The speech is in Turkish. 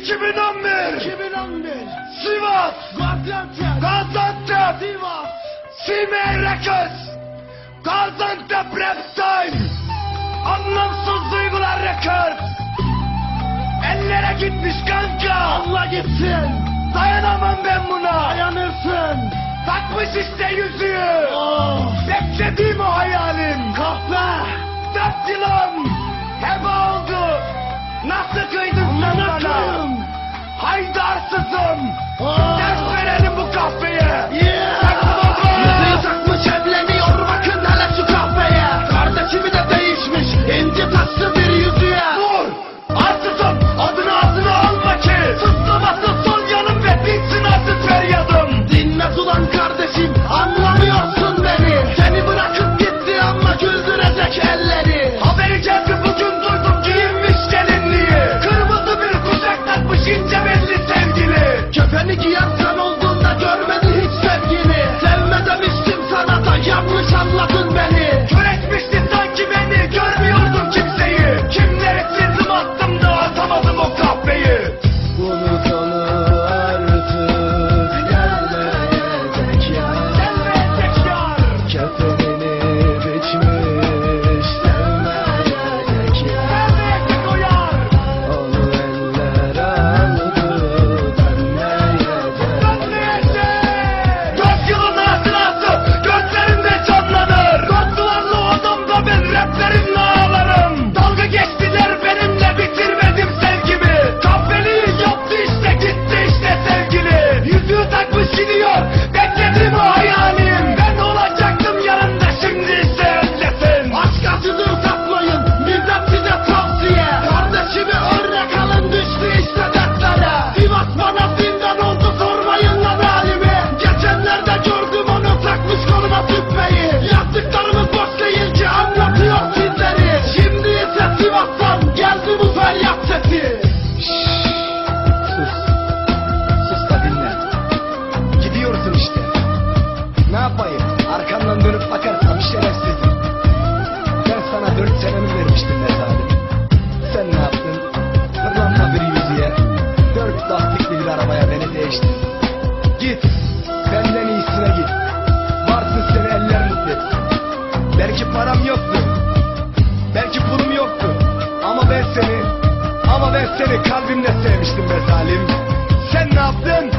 2011 2011 Sivas. Gaziantep. Gaziantep. Sivas. Sime Reköz Gaziantep Repsay Anlamsız duygular rekör Ellere gitmiş kanka. Allah gitsin. Dayanamam ben buna. Dayanırsın. Takmış işte yüzüğü. Oh. Beklediğim o hayalim. Kahve Dört yılım. Come! seni kalbimle sevmiştim be zalim Sen ne yaptın?